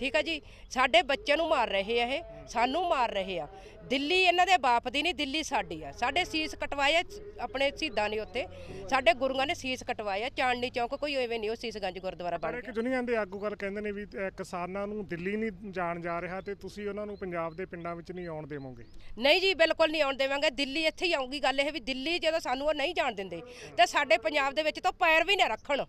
ਠੀਕ ਆ ਜੀ? ਸਾਡੇ ਬੱਚਿਆਂ ਨੂੰ ਮਾਰ ਰਹੇ ਆ ਇਹ ਸਾਨੂੰ ਮਾਰ ਰਹੇ ਆ। ਦਿੱਲੀ ਇਹਨਾਂ ਦੇ ਬਾਪ ਦੀ ਨਹੀਂ ਦਿੱਲੀ ਸਾਡੀ ਆ। ਸਾਡੇ ਸੀਸ ਕਟਵਾਏ ਆਪਣੇ ਸ਼ਹੀਦਾਂ ਨੇ ਉੱਥੇ। ਸਾਡੇ ਗੁਰੂਆਂ ਨੇ ਸੀਸ ਕਟਵਾਏ ਆ ਚਾਂਦਨੀ ਚੌਕ ਕੋਈ ਐਵੇਂ ਨਹੀਂ ਉਹ ਸੀਸਗੰਜ ਗੁਰਦੁਆਰਾ ਪਰ ਬਣ ਇੱਕ ਗਿਆ। ਯੂਨੀਅਨ ਦੇ ਆਗੂ ਗੱਲ ਕਹਿੰਦੇ ਨੇ ਵੀ ਕਿਸਾਨਾਂ ਨੂੰ ਦਿੱਲੀ ਨਹੀਂ ਜਾਣ ਜਾ ਰਿਹਾ ਤੇ ਤੁਸੀਂ ਉਹਨਾਂ ਨੂੰ ਪੰਜਾਬ ਦੇ ਪਿੰਡਾਂ ਵਿੱਚ ਨਹੀਂ ਆਉਣ ਦੇਵੋਗੇ? ਨਹੀਂ ਜੀ ਬਿਲਕੁਲ ਨਹੀਂ ਆਉਣ ਦੇਵਾਂਗੇ। ਦਿੱਲੀ ਇੱਥੇ ਹੀ ਆਊਗੀ ਗੱਲ ਇਹ ਵੀ ਦਿੱਲੀ ਜਦੋਂ ਸਾਨੂੰ ਉਹ ਨਹੀਂ ਜਾਣ ਦਿੰਦੇ ਤੇ ਸਾਡੇ ਪੰਜਾਬ ਦੇ ਵਿੱਚ ਤਾਂ ਪੈਰ ਵੀ ਨਾ ਰੱਖਣ।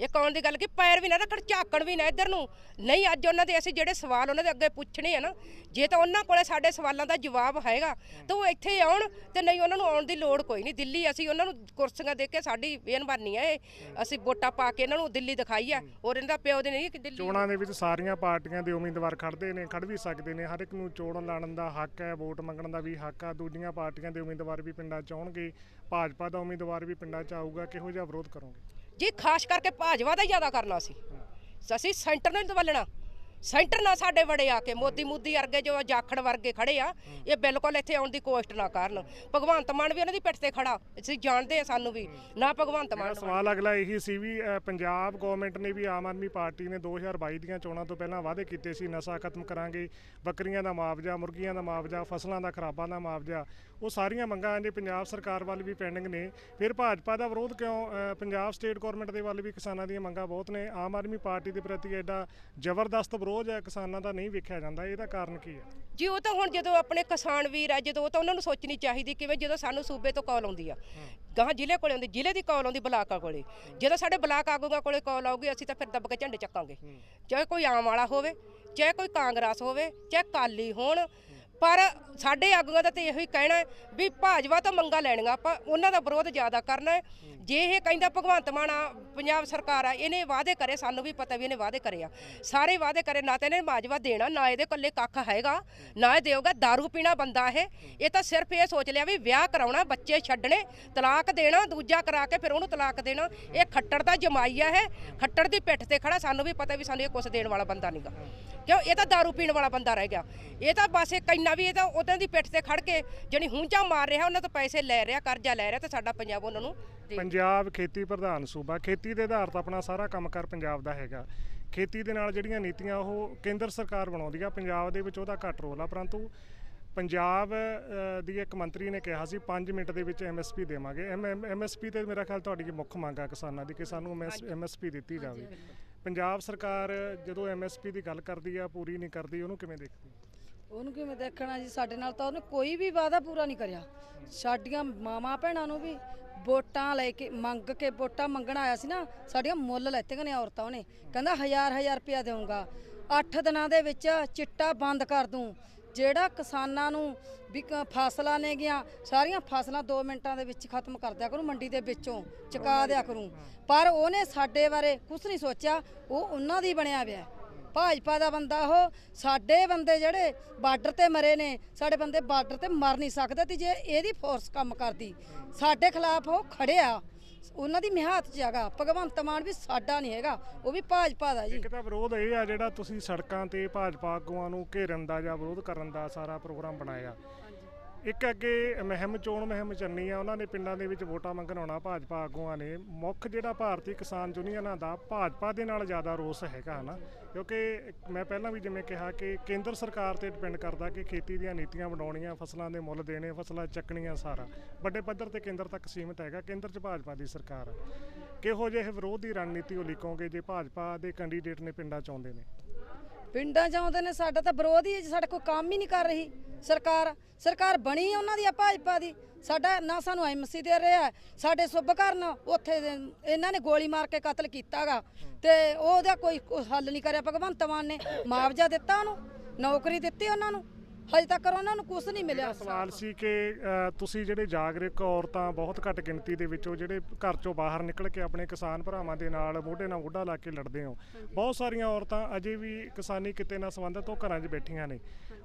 ਇਹ ਕੌਣ ਦੀ ਗੱਲ ਕਿ, ਪੈਰ ਵੀ ਨਾ ਰੱਖਣ, ਝਾਕਣ ਵੀ ਨਾ ਇੱਧਰ ਨੂੰ। ਨਹੀਂ, ਅੱਜ ਉਹਨਾਂ ਦੇ ਅਸੀਂ ਜਿਹੜੇ ਸਵਾਲ ਉਹਨਾਂ ਦੇ ਅੱਗੇ ਪੁੱਛਣੇ ਆ ਨਾ, ਜੇ ਤਾਂ ਉਹਨਾਂ ਕੋਲੇ ਸਾਡੇ ਸਵਾਲਾਂ ਦਾ ਜਵਾਬ ਹੈਗਾ, ਤਾਂ ਉਹ ਇੱਥੇ ਆਉਣ ਤੇ ਨਹੀਂ ਉਹਨਾਂ ਨੂੰ ਆਉਣ ਦੀ ਲੋੜ ਕੋਈ ਨਹੀਂ। ਦਿੱਲੀ ਅਸੀਂ ਉਹਨਾਂ ਨੂੰ ਕੁਰਸੀਆਂ ਦੇ ਕੇ ਸਾਡੀ ਬੇਨਬਾਨੀ ਹੈ ਇਹ। ਅਸੀਂ ਵੋਟਾਂ ਪਾ ਕੇ ਇਹਨਾਂ ਨੂੰ ਦਿੱਲੀ ਦਿਖਾਈ ਆ। ਔਰ ਇਹਨਾਂ ਦਾ ਪਿਓ ਦੇ ਨਹੀਂ ਕਿ ਦਿੱਲੀ ਚੋਣਾਂ ਦੇ ਵਿੱਚ ਸਾਰੀਆਂ ਪਾਰਟੀਆਂ ਦੇ ਉਮੀਦਵਾਰ ਖੜਦੇ ਨੇ, ਖੜ ਵੀ ਸਕਦੇ ਨੇ। ਹਰ ਇੱਕ ਨੂੰ ਚੋਣ ਲੜਨ ਦਾ ਹੱਕ ਹੈ, ਵੋਟ ਮੰਗਣ ਦਾ ਵੀ ਹੱਕ ਆ। ਦੂਜੀਆਂ ਪਾਰਟੀਆਂ ਦੇ ਉਮੀਦਵਾਰ ਵੀ ਪਿੰਡਾਂ 'ਚ ਆਉਣਗੇ, ਭਾਜਪਾ ਦਾ ਉਮੀਦਵਾਰ ਵੀ ਪਿੰਡਾਂ 'ਚ ਆਊਗਾ, ਕਿਹੋ ਜਿਹਾ ਵਿਰੋਧ ਕਰੋਗੇ? ਜੀ ਖਾਸ ਕਰਕੇ ਭਾਜਪਾ ਦਾ ਹੀ ਜ਼ਿਆਦਾ ਕਰਨਾ ਸੀ। ਅਸੀਂ ਸੈਂਟਰ ਨੂੰ ਨਹੀਂ ਦਵਲਣਾ ਸੈਂਟਰ ਨਾਲ ਸਾਡੇ ਵੜੇ ਆ ਕੇ ਮੋਦੀ ਮੂਦੀ ਵਰਗੇ ਜੋ ਜਾਖੜ ਵਰਗੇ ਖੜੇ ਆ ਇਹ ਬਿਲਕੁਲ ਇੱਥੇ ਆਉਣ ਦੀ ਕੋਸ਼ਿਸ਼ ਨਾ ਕਰਨ। ਭਗਵੰਤ ਮਾਨ ਵੀ ਉਹਨਾਂ ਦੀ ਪਿੱਠ ਤੇ ਖੜਾ ਅਸੀਂ ਜਾਣਦੇ ਆ ਸਾਨੂੰ ਵੀ ਨਾ ਭਗਵੰਤ ਮਾਨ ਸਵਾਲ ਅਗਲਾ ਇਹੀ ਸੀ ਵੀ ਪੰਜਾਬ ਗਵਰਨਮੈਂਟ ਨੇ ਵੀ ਆਮ ਆਦਮੀ ਪਾਰਟੀ ਨੇ 2022 ਦੀਆਂ ਚੋਣਾਂ ਤੋਂ ਪਹਿਲਾਂ ਵਾਅਦੇ ਕੀਤੇ ਸੀ ਨਸ਼ਾ ਖਤਮ ਕਰਾਂਗੇ ਬੱਕਰੀਆਂ ਦਾ ਮੁਆਵਜ਼ਾ ਮੁਰਗੀਆਂ ਦਾ ਮੁਆਵਜ਼ਾ ਫਸਲਾਂ ਦਾ ਖਰਾਬਾਂ ਦਾ ਮੁਆਵਜ਼ਾ ਉਹ ਸਾਰੀਆਂ ਮੰਗਾਂ ਜੇ ਪੰਜਾਬ ਸਰਕਾਰ ਵੱਲ ਵੀ ਪੈਂਡਿੰਗ ਨੇ। ਫਿਰ ਭਾਜਪਾ ਦਾ ਵਿਰੋਧ ਕਿਉਂ ਪੰਜਾਬ ਸਟੇਟ ਗਵਰਨਮੈਂਟ ਦੇ ਵੱਲ ਵੀ ਕਿਸਾਨਾਂ ਦੀਆਂ ਮੰਗਾਂ ਬਹੁਤ ਨੇ ਆਮ ਆਦਮੀ ਪਾਰਟੀ ਦੇ ਪ੍ਰਤੀ ਐਡਾ ਜ਼ਬਰਦਸਤ ਵਿਰੋਧ ਹੈ ਕਿਸਾਨਾਂ ਦਾ ਨਹੀਂ ਵੇਖਿਆ ਜਾਂਦਾ ਇਹਦਾ ਕਾਰਨ ਕੀ ਹੈ? ਜੀ ਉਹ ਤਾਂ ਹੁਣ ਜਦੋਂ ਆਪਣੇ ਕਿਸਾਨ ਵੀਰ ਆ ਜਦੋਂ ਉਹ ਤਾਂ ਉਹਨਾਂ ਨੂੰ ਸੋਚਣੀ ਚਾਹੀਦੀ ਕਿਵੇਂ ਜਦੋਂ ਸਾਨੂੰ ਸੂਬੇ ਤੋਂ ਕਾਲ ਆਉਂਦੀ ਆ। ਗਾਂ ਜ਼ਿਲ੍ਹੇ ਕੋਲੇ ਆਉਂਦੀ ਜ਼ਿਲ੍ਹੇ ਦੀ ਕਾਲ ਆਉਂਦੀ ਬਲਾਕਾਂ ਕੋਲੇ। ਜਦੋਂ ਸਾਡੇ ਬਲਾਕ ਆਗੂਆਂ ਕੋਲੇ ਕਾਲ ਆਊਗੀ ਅਸੀਂ ਤਾਂ ਫਿਰ ਦੱਬ ਕੇ ਝੰਡੇ ਚੱਕਾਂਗੇ। ਚਾਹੇ ਕੋਈ ਆਮ ਵਾਲਾ ਹੋਵੇ ਚਾਹੇ ਕੋਈ ਕਾਂਗਰਸ ਹੋਵੇ ਚਾਹੇ ਕਾਲੀ ਹੋਣ ਪਰ ਸਾਡੇ ਆਗੂਆਂ ਦਾ ਤੇ ਇਹੋ ਹੀ ਕਹਿਣਾ ਹੈ ਵੀ ਭਾਜਪਾ ਤੋਂ ਮੰਗਾ ਲੈਣੀਆਂ ਆਪਾਂ ਉਹਨਾਂ ਦਾ ਵਿਰੋਧ ਜ਼ਿਆਦਾ ਕਰਨਾ ਹੈ ਜੇ ਇਹ ਕਹਿੰਦਾ ਭਗਵੰਤ ਮਾਨ ਆ ਪੰਜਾਬ ਸਰਕਾਰ ਆ ਇਹਨੇ ਵਾਅਦੇ ਕਰੇ ਸਾਨੂੰ ਵੀ ਪਤਾ ਵੀ ਇਹਨੇ ਵਾਅਦੇ ਕਰੇ ਆ ਸਾਰੇ ਵਾਅਦੇ ਕਰੇ ਨਾ ਤੇ ਇਹਨੇ ਮਾਜਵਾ ਦੇਣਾ ਨਾ ਇਹਦੇ ਕੱਲੇ ਕੱਖ ਹੈਗਾ ਨਾ ਇਹ ਦੇਊਗਾ दारू ਪੀਣਾ ਬੰਦਾ ਇਹ ਇਹ ਤਾਂ ਸਿਰਫ ਇਹ ਸੋਚ ਲਿਆ ਵੀ ਵਿਆਹ ਕਰਾਉਣਾ ਬੱਚੇ ਛੱਡਣੇ ਤਲਾਕ ਦੇਣਾ ਦੂਜਾ ਕਰਾ ਕੇ ਫਿਰ ਉਹਨੂੰ ਤਲਾਕ ਦੇਣਾ ਇਹ ਖੱਟੜ ਦਾ ਜਮਾਈ ਆ ਇਹ ਖੱਟੜ ਦੀ ਪਿੱਠ ਤੇ ਖੜਾ ਸਾਨੂੰ ਵੀ ਪਤਾ ਵੀ ਸਾਨੂੰ ਇਹ ਕੁਛ ਦੇਣ ਵਾਲਾ ਬੰਦਾ ਨਹੀਂਗਾ ਕਿਉਂ ਇਹ ਤਾਂ दारू ਪੀਣ ਵਾਲਾ ਬੰਦਾ ਰਹਿ ਗਿਆ ਇਹ ਤਾਂ ਬਸ ਇੱਕ ਇੰਨਾ ਵੀ ਇਹ ਤਾਂ ਉਹਨਾਂ ਦੀ ਪਿੱਠ ਤੇ ਖੜ ਕੇ ਜਣੀ ਹੁੰਚਾ ਮਾਰ ਰਿਹਾ ਉਹਨਾਂ ਤੋਂ ਪੈਸੇ ਲੈ ਰਿਹਾ ਕਰਜ਼ਾ ਲੈ ਰਿਹਾ ਤੇ ਸਾਡਾ ਪੰਜਾਬ ਉਹਨਾਂ ਨੂੰ ਪੰਜਾਬ ਖੇਤੀ ਪ੍ਰਧਾਨ ਸੂਬਾ ਖੇਤੀ ਦੇ ਆਧਾਰ ਤੇ ਆਪਣਾ ਸਾਰਾ ਕੰਮਕਾਰ ਪੰਜਾਬ ਦਾ ਹੈਗਾ। ਖੇਤੀ ਦੇ ਨਾਲ ਜਿਹੜੀਆਂ ਨੀਤੀਆਂ ਉਹ ਕੇਂਦਰ ਸਰਕਾਰ ਬਣਾਉਂਦੀ ਆ ਪੰਜਾਬ ਦੇ ਵਿੱਚ ਉਹਦਾ ਘੱਟ ਰੋਲ ਆ ਪਰੰਤੂ ਪੰਜਾਬ ਦੀ ਇੱਕ ਮੰਤਰੀ ਨੇ ਕਿਹਾ ਸੀ 5 ਮਿੰਟ ਦੇ ਵਿੱਚ ਐਮਐਸਪੀ ਦੇਵਾਂਗੇ। ਐਮਐਸਪੀ ਤੇ ਮੇਰਾ ਖਿਆਲ ਤੁਹਾਡੀ ਮੁੱਖ ਮੰਗ ਆ ਕਿਸਾਨਾਂ ਦੀ ਕਿ ਸਾਨੂੰ ਐਮਐਸਪੀ ਦਿੱਤੀ ਜਾਵੇ। ਪੰਜਾਬ ਸਰਕਾਰ ਜਦੋਂ ਐਮਐਸਪੀ ਦੀ ਗੱਲ ਕਰਦੀ ਆ ਪੂਰੀ ਨਹੀਂ ਕਰਦੀ ਉਹਨੂੰ ਕਿਵੇਂ ਦੇਖਦੀ ਉਹਨੂੰ ਕਿਵੇਂ ਦੇਖਣਾ ਜੀ? ਸਾਡੇ ਨਾਲ ਤਾਂ ਉਹਨੇ ਕੋਈ ਵੀ ਵਾਅਦਾ ਪੂਰਾ ਨਹੀਂ ਕਰਿਆ। ਸਾਡੀਆਂ ਮਾਵਾਂ ਭੈਣਾਂ ਨੂੰ ਵੀ ਵੋਟਾਂ ਲੈ ਕੇ ਮੰਗ ਕੇ ਵੋਟਾਂ ਮੰਗਣ ਆਇਆ ਸੀ ਨਾ, ਸਾਡੀਆਂ ਮੁੱਲ ਲੈਤੀਆਂ ਨੇ ਔਰਤਾਂ ਉਹਨੇ। ਕਹਿੰਦਾ ਹਜ਼ਾਰ ਹਜ਼ਾਰ ਰੁਪਇਆ ਦੇਵਾਂਗਾ 8 ਦਿਨਾਂ ਦੇ ਵਿੱਚ ਚਿੱਟਾ ਬੰਦ ਕਰ ਦੂੰ। ਜਿਹੜਾ ਕਿਸਾਨਾਂ ਨੂੰ ਵੀ ਕ- ਫਸਲਾਂ ਨੇ ਗਿਆ ਸਾਰੀਆਂ ਫਸਲਾਂ 2 ਮਿੰਟਾਂ ਦੇ ਵਿੱਚ ਖਤਮ ਕਰ ਦਿਆ ਕਰੂੰ, ਮੰਡੀ ਦੇ ਵਿੱਚੋਂ ਚੁਕਾ ਦਿਆ ਕਰੂੰ। ਪਰ ਉਹਨੇ ਸਾਡੇ ਬਾਰੇ ਕੁਝ ਨਹੀਂ ਸੋਚਿਆ, ਉਹ ਉਹਨਾਂ ਦੀ ਬਣਿਆ ਪਿਆ। ਭਾਜਪਾ ਦਾ ਬੰਦਾ ਉਹ, ਸਾਡੇ ਬੰਦੇ ਜਿਹੜੇ ਬਾਰਡਰ ਤੇ ਮਰੇ ਨੇ, ਸਾਡੇ ਬੰਦੇ ਬਾਰਡਰ ਤੇ ਮਰ ਨਹੀਂ ਸਕਦੇ ਤੇ ਜੇ ਇਹਦੀ ਫੋਰਸ ਕੰਮ ਕਰਦੀ, ਸਾਡੇ ਖਿਲਾਫ ਉਹ ਖੜਿਆ ਉਹਨਾਂ ਦੀ ਮਿਹਾਤ ਚ ਹੈਗਾ, ਭਗਵੰਤ ਮਾਨ ਵੀ ਸਾਡਾ ਨਹੀਂ ਹੈਗਾ, ਉਹ ਵੀ ਭਾਜਪਾ ਦਾ ਜੀ। ਇੱਕ ਤਾਂ ਵਿਰੋਧ ਇਹ ਆ ਜਿਹੜਾ ਤੁਸੀਂ ਸੜਕਾਂ ਤੇ ਭਾਜਪਾ ਆਗੂਆਂ ਨੂੰ ਘੇਰਨ ਦਾ ਜਾਂ ਵਿਰੋਧ ਕਰਨ ਦਾ ਸਾਰਾ ਪ੍ਰੋਗਰਾਮ ਬਣਾਇਆ। ਇੱਕ ਅੱਗੇ ਮਹਿਮ ਚੋਣ ਮਹਿਮ ਚੰਨੀ ਆ, ਉਹਨਾਂ ਨੇ ਪਿੰਡਾਂ ਦੇ ਵਿੱਚ ਵੋਟਾਂ ਮੰਗਣ ਆਉਣਾ ਭਾਜਪਾ ਆਗੂਆਂ ਨੇ। ਮੁੱਖ ਜਿਹੜਾ ਭਾਰਤੀ ਕਿਸਾਨ ਯੂਨੀਅਨਾਂ ਦਾ ਭਾਜਪਾ ਦੇ ਨਾਲ ਜ਼ਿਆਦਾ ਰੋਸ ਹੈਗਾ, ਹਨਾ? ਕਿਉਂਕਿ ਮੈਂ ਪਹਿਲਾਂ ਵੀ ਜਿਵੇਂ ਕਿਹਾ ਕਿ ਕੇਂਦਰ ਸਰਕਾਰ ਤੇ ਡਿਪੈਂਡ ਕਰਦਾ ਕਿ ਖੇਤੀ ਦੀਆਂ ਨੀਤੀਆਂ ਬਣਾਉਣੀਆਂ, ਫਸਲਾਂ ਦੇ ਮੁੱਲ ਦੇਣੇ, ਫਸਲਾਂ ਚੱਕਣੀਆਂ ਸਾਰਾ। ਵੱਡੇ ਪੱਧਰ ਤੇ ਕੇਂਦਰ ਤੱਕ ਸੀਮਿਤ ਹੈਗਾ, ਕੇਂਦਰ 'ਚ ਭਾਜਪਾ ਦੀ ਸਰਕਾਰ ਹੈ ਕਿਹੋ ਜਿਹੇ ਵਿਰੋਧ ਦੀ ਰਣਨੀਤੀ ਉਹ ਲਿਖੋਗੇ ਜੇ ਭਾਜਪਾ ਦੇ ਕੈਂਡੀਡੇਟ ਨੇ ਪਿੰਡਾਂ 'ਚ ਆਉਂਦੇ ਨੇ? ਪਿੰਡਾਂ 'ਚ ਆਉਂਦੇ ਨੇ ਸਾਡਾ ਤਾਂ ਵਿਰੋਧ ਹੀ ਹੈ ਜੀ, ਸਾਡਾ ਕੋਈ ਕੰਮ ਹੀ ਨਹੀਂ ਕਰ ਰਹੀ ਸਰਕਾਰ। ਸਰਕਾਰ ਬਣੀ ਉਹਨਾਂ ਦੀ ਆ ਭਾਜਪਾ ਦੀ। ਸਾਡਾ ਨਾ ਸਾਨੂੰ ਐਮਸੀ ਦੇ ਰਿਹਾ ਸਾਡੇ ਸੁੱਭ ਕਰਨ ਉੱਥੇ ਦੇ- ਇਹਨਾਂ ਨੇ ਗੋਲੀ ਮਾਰ ਕੇ ਕਤਲ ਕੀਤਾਗਾ। ਤੇ ਉਹਦਾ ਕੋਈ ਕੋਈ ਹੱਲ ਨਹੀਂ ਕਰਿਆ। ਭਗਵੰਤ ਮਾਨ ਨੇ ਮੁਆਵਜ਼ਾ ਦਿੱਤਾ ਉਹਨੂੰ, ਨੌਕਰੀ ਦਿੱਤੀ ਉਹਨਾਂ ਨੂੰ। ਹਜੇ ਤੱਕ ਉਹਨਾਂ ਨੂੰ ਕੁਝ ਨਹੀਂ ਮਿਲਿਆ। ਸਵਾਲ ਸੀ ਕਿ ਤੁਸੀਂ ਜਿਹੜੇ ਜਾਗਰੂਕ ਔਰਤਾਂ ਬਹੁਤ ਘੱਟ ਗਿਣਤੀ ਦੇ ਵਿੱਚੋਂ ਜਿਹੜੇ ਘਰ ਚੋਂ ਬਾਹਰ ਨਿਕਲ ਕੇ ਆਪਣੇ ਕਿਸਾਨ ਭਰਾਵਾਂ ਦੇ ਨਾਲ ਮੋਢੇ ਨਾਲ ਮੋਢਾ ਲਾ ਕੇ ਲੜਦੇ ਹੋ। ਬਹੁਤ ਸਾਰੀਆਂ ਔਰਤਾਂ ਅਜੇ ਵੀ ਕਿਸਾਨੀ ਕਿਤੇ ਨਾਲ ਸੰਬੰਧਿਤ ਉਹ ਘਰਾਂ 'ਚ ਬੈਠੀਆਂ ਨੇ।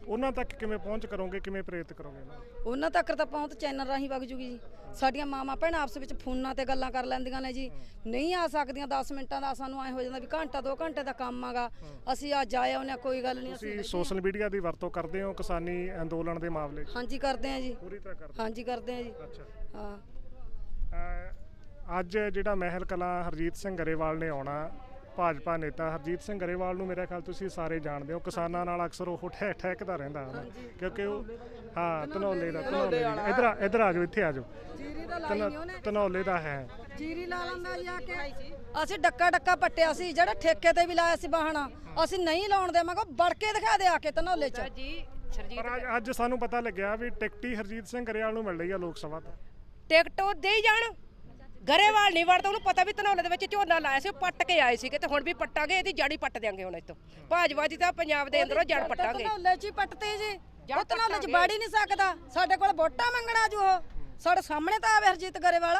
ਉਹਨਾਂ ਤੱਕ ਕਿਵੇਂ ਪਹੁੰਚ ਕਰੋਗੇ ਕਿਵੇਂ ਪ੍ਰੇਰਿਤ ਕਰੋਗੇ ਉਹਨਾਂ ਤੱਕ ਤਾਂ ਪਹੁੰਚ ਚੈਨਲ ਰਾਹੀਂ ਵਗ ਜੂਗੀ ਜੀ। ਸਾਡੀਆਂ ਮਾਵਾਂ ਭੈਣਾਂ ਆਪਸ ਵਿੱਚ ਫੋਨਾਂ ਤੇ ਗੱਲਾਂ ਕਰ ਲੈਂਦੀਆਂ ਨੇ ਜੀ। ਨਹੀਂ ਆ ਸਕਦੀਆਂ 10 ਮਿੰਟਾਂ ਦਾ ਸਾਨੂੰ ਐ ਹੋ ਜਾਂਦਾ ਵੀ ਘੰਟਾ 2 ਘੰਟੇ ਦਾ ਕੰਮ ਆਗਾ। ਅਸੀਂ ਆ ਜਾਏ ਉਹਨੇ ਕੋਈ ਗੱਲ ਨਹੀਂ ਅਸੀਂ ਸੋਸ਼ਲ ਮੀਡੀਆ ਦੀ ਵਰਤੋਂ ਕਰਦੇ ਹੋ ਕਿਸਾਨੀ ਅੰਦੋਲਨ ਦੇ ਮਾਮਲੇ 'ਚ? ਹਾਂਜੀ ਕਰਦੇ ਆ ਜੀ। ਪੂਰੀ ਤਰ੍ਹਾਂ ਕਰਦੇ ਹਾਂਜੀ ਕਰਦੇ ਆ ਜੀ? ਅੱਛਾ। ਹਾਂ। ਅ, ਅੱਜ ਜਿਹੜਾ ਮਹਿਲ ਕਲਾਂ ਹਰਜੀਤ ਸਿੰਘ ਗਰੇਵਾਲ ਨੇ ਆਉਣਾ ਭਾਜਪਾ ਨੇਤਾ ਹਰਜੀਤ ਸਿੰਘ ਗਰੇਵਾਲ ਨੂੰ ਮੇਰੇ ਖਿਆਲ ਤੁਸੀਂ ਸਾਰੇ ਜਾਣਦੇ ਹੋ। ਕਿਸਾਨਾਂ ਨਾਲ ਅਕਸਰ ਉਹ ਠਹਿ ਠਹਿਕਦਾ ਰਹਿੰਦਾ ਹੈ ਕਿਉਂਕਿ ਉਹ ਹਾਂ ਧਨੌਲੇ ਦਾ ਧਨੌਲੇ ਦਾ ਇਧਰ ਆ ਇਧਰ ਆ ਜਾਓ ਇੱਥੇ ਆ ਜਾਓ। ਜੀਰੀ ਦਾ ਲਾਈ ਨਹੀਂ ਉਹਨੇ। ਧਨੌਲੇ ਦਾ ਹੈ। ਜੀਰੀ ਲਾ ਲੈਂਦਾ ਜੀ ਆ ਕੇ। ਅਸੀਂ ਡੱਕਾ ਡੱਕਾ ਪੱਟਿਆ ਸੀ ਜਿਹੜਾ ਠੇਕੇ ਤੇ ਵੀ ਲਾਇਆ ਸੀ ਬਾਹਣਾ। ਅਸੀਂ ਨਹੀਂ ਲਾਉਣ ਦੇ ਮੈਂ ਕਿਹਾ ਵੜ ਕੇ ਦਿਖਾ ਦੇ ਆ ਕੇ ਧਨੌਲੇ ਚ। ਜੀ ਸਰਜੀਤ ਪਰ ਅੱਜ- ਅੱਜ ਸਾਨੂੰ ਪਤਾ ਲੱਗਿਆ ਵੀ ਟਿਕਟੀ ਹਰਜੀਤ ਸਿੰਘ ਗਰੇਵਾਲ ਨੂੰ ਮਿਲ ਰਹੀ ਆ ਲੋਕ ਸਭਾ ਤੋਂ। ਟਿਕਟ ਉਹ ਦੇ ਹੀ ਜਾਣ। ਗਰੇਵਾਲ ਨਹੀਂ ਵੜਦਾ ਉਹਨੂੰ ਪਤਾ ਵੀ ਧਨੌਲੇ ਦੇ ਵਿੱਚ ਝੋਨਾ ਲਾਇਆ ਸੀ ਉਹ ਪੱਟ ਕੇ ਆਏ ਸੀਗੇ ਤੇ ਹੁਣ ਵੀ ਪੱਟਾਂਗੇ ਇਹਦੀ ਜੜੀ ਪੱਟ ਦਿਆਂਗੇ ਹੁਣ ਇੱਥੋਂ। ਭਾਜਪਾ ਦੀ ਤਾਂ ਪੰਜਾਬ ਦੇ ਅੰਦਰੋਂ ਜੜ ਪੱਟਾਂਗੇ। ਧਨੌਲੇ ਚ ਹੀ ਪੱਟਤੇ ਜੀ। ਜੜ ਉਹ ਧਨੌਲੇ ਚ ਪੱਟਾਂਗੇ। ਵੜ ਹੀ ਨਹੀਂ ਸਕਦਾ। ਸਾਡੇ ਕੋਲ ਵੋਟਾਂ ਮੰਗਣਾ ਜੂ ਉਹ। ਸਾਡੇ ਸਾਹਮਣੇ ਤਾਂ ਆਵੇ ਹਰਜੀਤ ਗਰੇਵਾਲ।